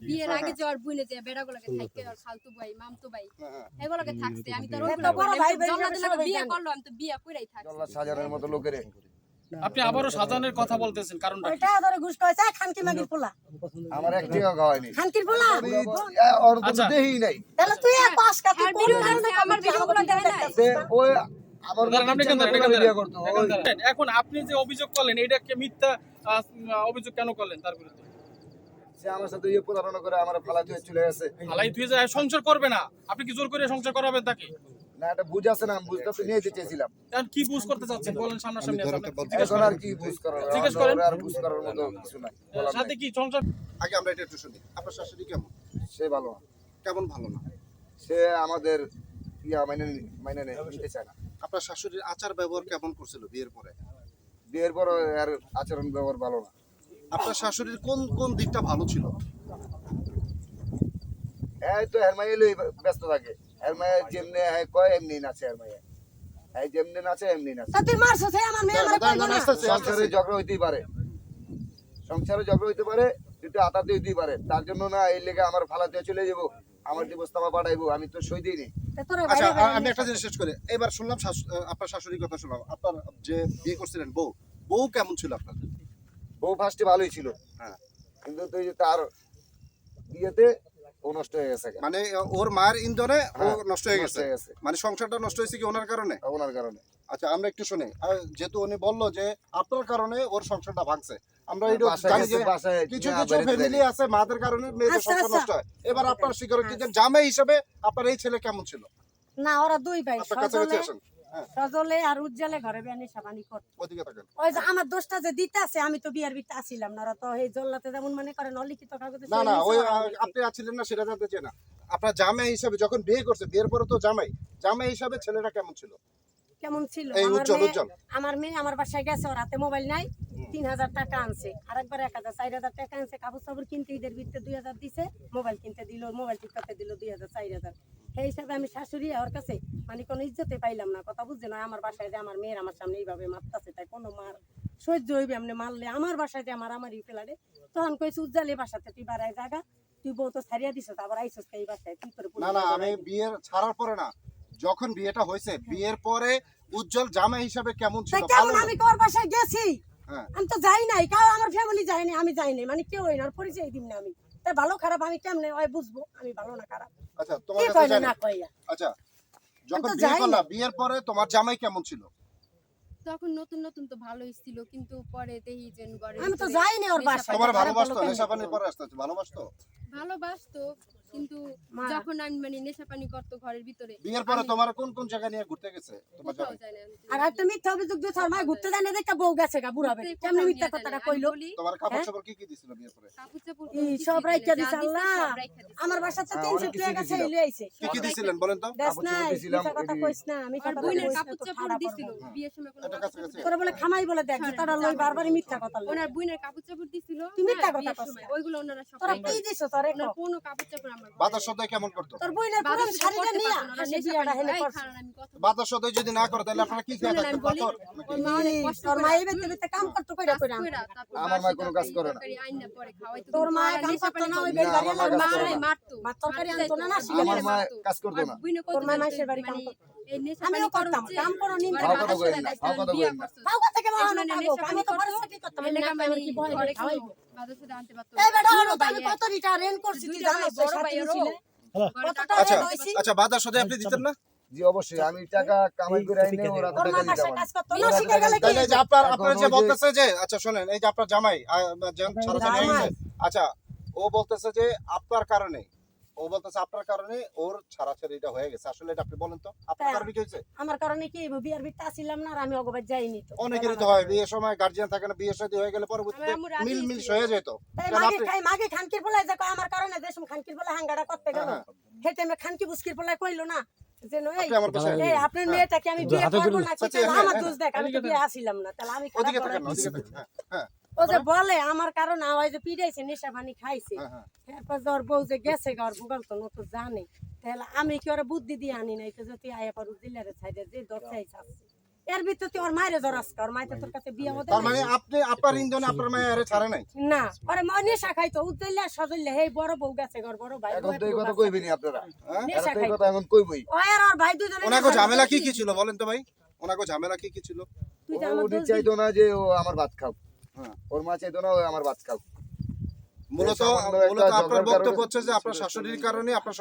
বিয়ের আগে যে ওর বুনে যে বেড়াগুলোকে থাকতে ওর খালতু ভাই মামতু ভাই হ্যাঁ, হ্যাঁ। এগুলোকে থাকছে আমি তো বিয়ে করল আমি তো বিয়ে জল্লাদ সাজানোর মতো লোকেরে। আপনি আবারও সাজানের কথা বলতেছেন কারণটা কি? ওইটা ধরে ঘুষ খানকি মাগির পোলা। আমার এক টাকা খানকির পোলা? ওর তো আচ্ছা। দেহি নাই। তাহলে তুই এক পাস কা তুই কোন কারণে আমার ভিডিওগুলো দেখে নাই? ওই এখান আপনি যে অভিযোগ করলেন এটাকে মিথ্যা অভিযোগ কেন করলেন তার বিরুদ্ধে? সে আমার সাথে ইয়ে প্রতারণা করে আমার ফালা দিয়ে চলে গেছে। হালাই তুই যায় সংসার করবে না আপনি কি জোর করে সংসার করাবেন তাকে? না এটা বুঝ আছে না বুঝতে তো নিয়ে চেয়েছিলাম। এখন কি বুঝ করতে চাচ্ছেন? বলেন সামনাসামনি আছে, জিজ্ঞেস এখন আর কি বুঝ করার জিজ্ঞেস করেন। আর বুঝ করার মতো কিছু নাই। সাথে কি সংসার? আগে আমরা এটা একটু শুনি। আপনার শাশুড়ি কেমন? সে ভালো না। কেমন ভালো না? সে আমাদের ইয়া মাইনে নি- মাইনে নিতে চায় না। আপনার শাশুড়ির আচার ব্যবহার কেমন করছিল বিয়ের পরে? বিয়ের পর আর আচরণ ব্যবহার ভালো না। আপনার শাশুড়ির কোন কোন দিকটা ভালো ছিল? এই তো হেরমাই লই ব্যস্ত থাকে। হেরমাই যেমনি হ্যাঁ কয় এমনি নাচে হেরমাই এই যেমনি নাচে এমনি নাচে। তা তুই মারছ সে আমার মেয়ে আমার কইবো না সংসারে। ঝগড়া হইতেই পারে। সংসারে ঝগড়া হইতে পারে একটু আতাতে হইতেই পারে। তার জন্য না এই লেগে আমার ফালাতে চলে যাব আমার পাঠাইবো আমি তো সই দিইনি। আচ্ছা আমি একটা জিনিস শেষ করি। এবার শুনলাম আপনার শাশুড়ির কথা শুনলাম। আপনার যে বিয়ে করছিলেন বউ বউ কেমন ছিল আপনার? বউ ফার্স্টে ভালোই ছিল। হ্যাঁ। কিন্তু তুই যে তার ইয়েতে ও নষ্ট হয়ে গেছে। মানে ওর মায়ের ইন্ধনে ও হ্যাঁ, নষ্ট হয়ে গেছে। মানে সংসারটা নষ্ট হয়েছে কি ওনার কারণে? ওনার কারণে। আচ্ছা আমরা একটু শুনি। যেহেতু উনি বলল যে আপনার কারণে ওর সংসারটা ভাঙছে আমরা এটা জানি যে কিছু কিছু ফ্যামিলি আছে মাদের কারণে মেয়েদের আচ্ছা, সংসার আচ্ছা। নষ্ট হয়। এবার আপনার স্বীকারোক্তি যে জামাই হিসেবে আপনার এই ছেলে কেমন ছিল? না ওরা দুই ভাই আসেন। হ্যাঁ সজলে আর উজ্জ্বলে ঘরে বেনি সাবানি কর ওদিকে ওই যে আমার দোষটা যে দিতে আছে আমি তো বিয়ার বিতে আসিলাম না তো এই জল্লাতে যেমন মনে করেন অলিখিত কাগজে না না ওই। আপনি আছিলেন না সেটা জানতে চাই না। আপনার জামাই হিসাবে যখন বিয়ে করছে বিয়ের পরে তো জামাই জামাই হিসাবে ছেলেটা কেমন ছিল? কেমন ছিল? আমার মেয়ে আমার মেয়ে আমার বাসায় গেছে ওর হাতে মোবাইল নাই। তিন হাজার টাকা আনছে। আরেকবার এক হাজার চার হাজার টাকা আনছে। কাপড় চাপড় কিনতে ঈদের ভিতরে দুই হাজার দিছে মোবাইল কিনতে দিল মোবাইল টিপকাতে দিল দুই হাজার চার হাজার। সেই হিসাবে আমি শাশুড়ি ওর কাছে মানে কোনো ইজ্জতে পাইলাম না। কথা বুঝছে না? আমার বাসায় যে আমার মেয়ের আমার সামনে এইভাবে মারতাছে তাই কোনো মার সহ্য হইবে এমনি মারলে। আমার বাসায় যে আমার আমারই ফেলারে তখন কইছে উজ্জ্বলে বাসাতে তুই বাড়ায় জায়গা তুই বউ তো ছাড়িয়া দিছ আবার আইসস এই বাসায়? কি করে না না আমি বিয়ের ছাড়ার পরে না যখন বিয়েটা হয়েছে বিয়ের পরে উজ্জ্বল জামাই হিসাবে কেমন ছিল? কেমন আমি তোর বাসায় গেছি। হ্যাঁ। আমি তো যাই নাই কাউ আমার ফ্যামিলি যায়নি আমি যাই নাই মানে কেউ না পরিচয় দিম না আমি। তাই ভালো খারাপ আমি কেমনে ওই বুঝব আমি ভালো না খারাপ। আচ্ছা তোমার কাছে জানি না কইয়া। আচ্ছা যখন বিয়ে করলা বিয়ের পরে তোমার জামাই কেমন ছিল? তখন নতুন নতুন তো ভালোই ছিল কিন্তু পরে দেখি যে ঘরে আমি তো ভিতরে যাই নাই ওর বাসায়। তোমার ভালোবাসতো নেশা পানির পরে আসতে ভালোবাসতো? ভালোবাসতো। কিন্তু যখন আমি মানে নেশা পানি করতো ঘরের ভিতরে বিয়ের পরে তোমার কোন কোন জায়গা নিয়ে ঘুরতে গেছে? তোমার জামাই? আর একটা মিথ্যা অভিযোগ দিয়ে ঘুরতে যায় না দেখে বউ গেছে গা বুড়াবে কেমনে মিথ্যা কথাটা কইলো? তোমার কাপড় হ্যাঁ? চোপড় কি কি দিছিল বিয়ের পরে? সব রাইখা দিছে আল্লাহ। আমার বাসাতে হ্যাঁ, তিনশো অনেক কিছুই টাকা কি কি দিছিলেন বলেন তো? কাপড় চোপড় দিছিলাম, কথা কইস না আমি বুইনের কাপড় চোপড় দিছিল বিয়ের সময় কোনো তোরা বলে খামাই বলে দেখ তারা লই। বারবারই মিথ্যা কথা ওনার বুইনের কাপড় চোপড় দিছিল তুই মিথ্যা হ্যাঁ, কথা। না। ওইগুলো ওনারা সব তোরা কি দিছে। তোরে কোনো কাপড় চোপড় বাতাস। সদাই কেমন করতো তোর বইনের পুরো শাড়িটা করতে নিয়ে পারতো না, ওরা হাসি বিয়াটা হেলে করছে খারাপ আমি কথা বলি। বাতাস সদাই যদি না করে তাহলে আপনারা কি খেয়ে থাকতেন পাথর ওর মা অনেক এই, কষ্ট তোর মা এই বেতে বেতে কাম করতো কইরা কইরা আমার মা কোনো কাজ করে না। তোর মা কাম করতো না ওই বেড়ি বাড়ি মা। মারতো। ভাত তরকারি আনতো না, না, আমার মা কাজ করতো না তোর মা মাসের বাড়ি মানে কাম করতো। আমিও করতাম, কাম করো থেকে আমি তো করতাম আমি কি ভয়। এই বেটা হলো আমি কত রেন করছি তুই জানিস বড় সাথে ভাইয়েরও আচ্ছা আচ্ছা আপনি দিতেন না? জি অবশ্যই আমি টাকা কামাই করে আইনে ওরা তো টাকা দিতে যে আপনার আপনার যে বলতেছে যে আচ্ছা শুনেন এই যে আপনার জামাই। আচ্ছা ও বলতেছে যে আপনার কারণে ও বলতেছে আপনার কারণে ওর ছাড়াছাড়িটা হয়ে গেছে। আসলে এটা আপনি বলেন তো আপনার হ্যাঁ। কারণে কি হয়েছে? আমার কারণে কি বিয়ার বিতে আসিলাম না আর আমি অগবাদ যাইনি তো? অনেকেরই তো হয় বিয়ের সময় গার্জিয়ান থাকে না বিয়ে শাদী হয়ে গেলে পরবর্তীতে মিল মিল হয়ে যেত। তাই মাগে খাই মাগে খানকির বলে যে আমার কারণে দেশম খানকির বলে হাঙ্গাটা করতে গেল। হ্যাঁ, হে টাইমে খানকি বুসকির বলে কইলো না যে নয় এই আপনার মেয়েটাকে আমি বিয়ে করব না আচ্ছা, হ্যাঁ, আমার হ্যাঁ। দোষ দেখ আমি তো বিয়ে আসিলাম না তাহলে আমি ওদিকে থাকেন ওদিকে থাকেন হ্যাঁ হ্যাঁ। ও যে বলে আমার কারণে আমার যে পিড়াইছে নেশা পানি খাইছে। হ্যাঁ, হ্যাঁ। এরপর বউ যে গেছে তো জানে। তাহলে আমি কি ওরা বুদ্ধি দিয়ে আনি নাই? তো যদি আয়া ছাইডে যে এর ভিতর তুই ওর মায়ের ওর মায়ের তোর কাছে বিয়ে হতে মানে আপনি আপনার আপনার মায়ের আরে ছাড়ে নাই? না ওরে মা নেশা খাইতো উদ্দেলা সজলে হে বড় বউ গেছে ঘর বড় ভাই এখন আপনারা হ্যাঁ? কথা এখন কইবই। ও আর ওর ভাই দুজনে ওনাকে ঝামেলা কি কি ছিল বলেন তো ভাই? ওনাকে ঝামেলা কি কি ছিল? তুই না যে ও আমার ভাত খাও। হ্যাঁ, ওর মা চাইতো না আমার বাচ্চা মূলত মূলত আপনার বক্তব্য হচ্ছে যে আপনার শাশুড়ির কারণে আপনার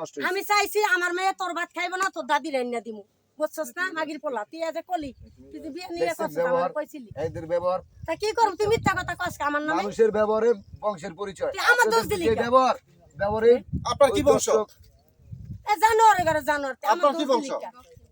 নষ্ট হয়েছে। আমি চাইছি আমার মেয়ে তোর ভাত না তোর দাদি রান্না দিমু। বুঝছস না? মাগির পোলা তুই কলি? তুই বিয়ে নিয়ে কথা আমার কইছিলি। এইদের ব্যবহার। তা কি করব? তুই মিথ্যা কথা কস আমার নামে? মানুষের ব্যবহারে বংশের পরিচয়। তুই আমার দোষ দিলি এই ব্যবহার ব্যবহারে আপনার কি বংশ? এ জানোয়ার এগারে জানোয়ার আপনার কি বংশ?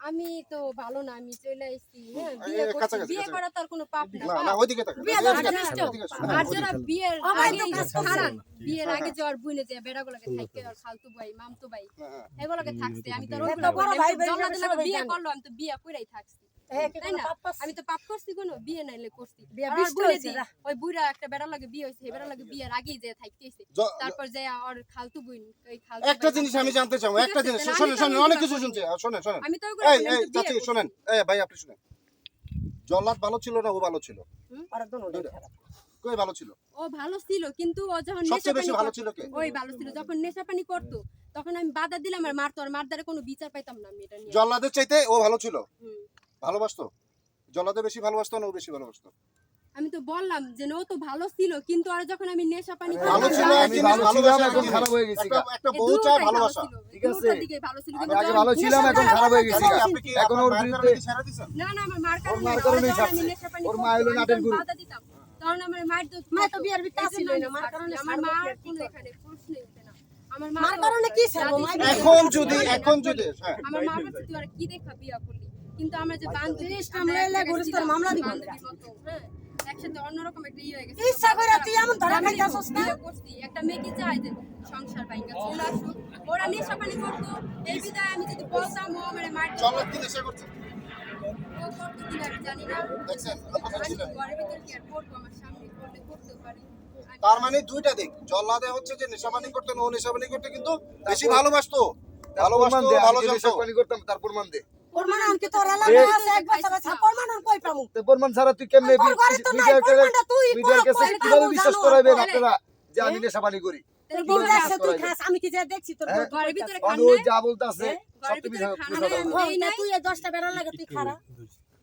আমি তো ভালো না আমি চলে আসছি হ্যাঁ, বিয়ে করা তার কোনো পাপ না বিয়ের আগে জ্বর বুইনে যায় থাকতে আর ভাই মামতু ভাই এগুলোকে থাকতে আমি তো বিয়ে করল আমি তো বিয়ে কইরাই থাকছি। আমি তো জানতে একটা জিনিস অনেক কিছু শুনছি হ্যাঁ, ভাই আপনি জল্লাদ ভালো ছিল না ও ভালো ছিল? ভালো ছিল? ও ভালো ছিল কিন্তু যখন নেশা পানি করতো তখন আমি বাধা দিলাম আর মারতো আর মারদারে কোনো বিচার পাইতাম না জল্লাদের চাইতে ও ভালো ছিল? ভালোবাসতো? জলাতে বেশি ভালোবাসতো না ও বেশি ভালোবাসতো? আমি তো বললাম যে ও তো ভালো ছিল কিন্তু আর যখন আমি নেশা পানি করি ভালো ছিল আমি ভালো ছিলাম এখন খারাপ হয়ে গেছি একটা বউ চা ভালোবাসা। ঠিক আছে। আমি আগে ভালো ছিলাম এখন খারাপ হয়ে গেছি এখন ওর বিরুদ্ধে না না আমার মার কারণে আমি নেশা পানি করি ওর মা হলো নাটের গুরু। কারণ আমার মায়ের তো মা তো বিয়ার বিটা ছিল না মার কারণে আমার মা কোন এখানে প্রশ্ন না? আমার মার কারণে কি ছাড়বো? এখন যদি এখন যদি আমার মা কাছে তুই আর কি দেখা বিয়া করলি? কিন্তু আমরা যে বান্ধবী আমরা এলে মামলা দিব হ্যাঁ একসাথে অন্যরকম একটা ইয়ে হয়ে গেছে। ইচ্ছা করে তুই এমন ধরা না? করছি একটা মেয়ে কি যে সংসার চলে আসুক। ওরা করতো এই বিদায় আমি যদি বলতাম ও মার কি করছে তার মানে দুইটা দিক। জল্লাদে হচ্ছে যে নেশাবানি করতেন ও নেশাবানি করতে কিন্তু বেশি ভালোবাসতো। ভালোবাসতো ভালো করতাম তার প্রমাণ দেয় আমি কি দেখছি তোর যা বলতাছে সব তুই 10টা বেড়া লাগে তুই খারাপ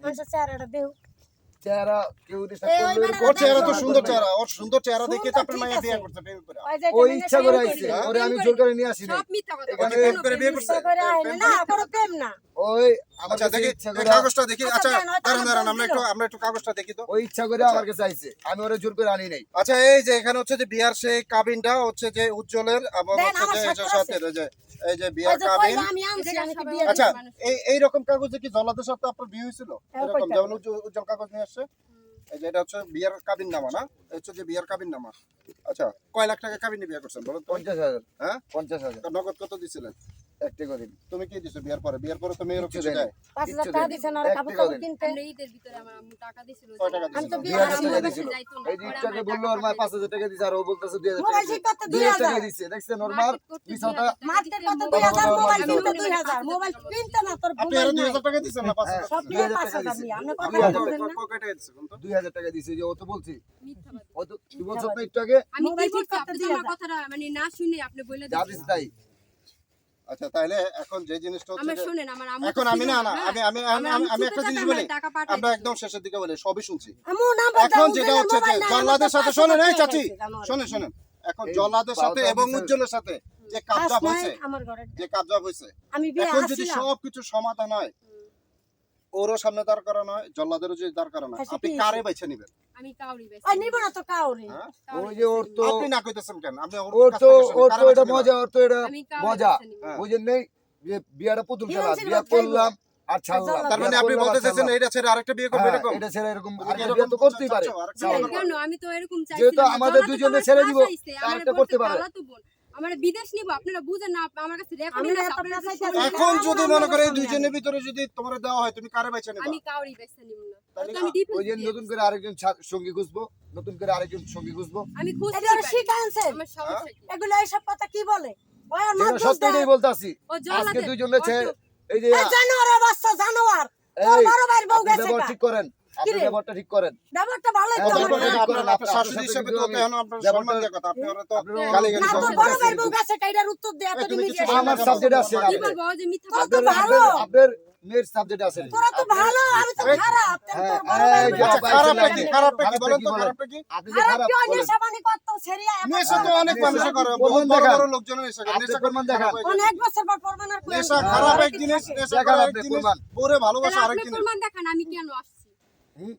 মানুষের চেহারাটা দেউ আমি আচ্ছা, আচ্ছা, আচ্ছা। ওরে জোর করে আনি নাই। আচ্ছা এই যে এখানে হচ্ছে যে বিয়ার সেই কাবিনটা হচ্ছে যে উজ্জ্বলের এই যে বিয়ার কাবিন। আচ্ছা এই এই রকম কাগজে কি জলাতে সাথে আপনার বিয়ে হয়েছিল? এরকম যেমন উজ্জ্বল কাগজ নিয়ে আসছে এই যে এটা হচ্ছে বিয়ার কাবিন নামা না? হচ্ছে যে বিয়ার কাবিন নামা। আচ্ছা কয় লাখ টাকা কাবিন বিয়ে করছেন বলেন পঞ্চাশ হাজার। হ্যাঁ? পঞ্চাশ হাজার। নগদ কত দিছিলেন? একটি করে তুমি কি দিছো বিয়ার পরে? বিয়ার পরে তুমি এরকম কিছু দেয় 5000 টাকা দিছেন আর কাপড় কিনতে। আমরা ঈদের ভিতরে আমার টাকা দিছিল আমি তো বিয়ার দিছিল এই দিকটাকে বলল ওর মা 5000 টাকা দিছে আর ও বলতাছে 2000 মোবাইল ঠিক 2000 টাকা দিছে। দেখছেন ওর মা বিছাটা মার্কেট করতে 2000 মোবাইল কিনতে 2000 মোবাইল কিনতে না তোর ভুল আপনি 2000 টাকা দিছেন না 5000 সব 5000 আমি কত টাকা দিছেন না। কয় টাকা 2000 টাকা দিছে যে ও তো বলছি। মিথ্যা ও তো তুই বলছ না একটু আগে আমি ঠিক করতে দিই কথাটা মানে না শুনে আপনি বলে দিছেন যা তাই আচ্ছা তাহলে এখন যে জিনিসটা হচ্ছে শুনেন আমার আম্মু এখন আমি না না আমি আমি আমি একটা জিনিস বলি আমরা একদম শেষের দিকে বলি সবই শুনছি। এখন যেটা হচ্ছে যে জল্লাদের সাথে শুনেন এই চাচি শুনেন শুনেন এখন জল্লাদের সাথে এবং উজ্জ্বলের সাথে যে কাবজা হয়েছে যে কাজ হয়েছে এখন যদি সবকিছু সমাধান হয় ওরও সামনে দাঁড় কারণ হয়? জল্লাদেরও যে দাঁড় করানো হয় আপনি কারে বেছে নেবেন? হ্যাঁ? মজা। মজা করলাম তার মানে আপনি বলতে চাইছেন এটা ছেড়ে বিয়ে করবে এটা ছেড়ে এরকম যেহেতু আমাদের দুজনে ছেড়ে দিবো করতে পারে। আমার বিদেশ নিব আপনারা বুঝেন না আমার কাছে রেকর্ডিং আছে। এখন যদি মনে করে দুইজনের ভিতরে যদি তোমার দেওয়া হয় তুমি কারে বেছে নেবা? আমি কাউরি বেছে নিব না। ওই যে নতুন করে আরেকজন সঙ্গী খুঁজবো নতুন করে আরেকজন সঙ্গী খুঁজবো। আমি খুঁজতে এটা আনছেন? এগুলো এইসব কথা কি বলে? ওই আর যেটা মাছ সত্যি এটাই বলতে আসি আজকে। দুইজনে এই যে বাচ্চা জানোয়ার। তোর বড় ভাইয়ের বউ গেছে ঠিক করেন? ব্যবহারটা ঠিক করেন। ব্যাপারটা ভালোই তো হ্যাঁ, আমার ব্যাপারটা না। ঠিক করেন, আপনার আপনার শাশুড়ি হিসেবে তো এখন আপনার সম্মান দেওয়ার কথা আপনি ওরা তো আপনি- গালিগালি না তোর বড় ভাইয়ের বউ গেছে কাইটার উত্তর দে এত তুমি আমার সাবজেক্ট আছে আপনার। বলব ও যে মিথ্যা তোর কথা তো আপনার- ভালো। আপনার- আপনার মেয়ের সাবজেক্ট আছে। তোরা তো ভালো আমি তো খারাপ হ্যাঁ, আচ্ছা, খারাপ- বলেন? তো আপনি যে খারাপ হয় বলেন। সেরিয়া নেশা তো অনেক মানুষ করে। বহুত বড় বড় লোকজন নেশা করে। নেশা করে প্রমাণ খারাপ দেখান। যায়। অনেক বছর পর প্রমাণ আর নেশা খারাপ এক জিনিস নেশা খারাপ এক জিনিস পরে ভালোবাসা আরেক জিনিস। প্রমাণ। দেখান আমি কেন আসছি 嗯，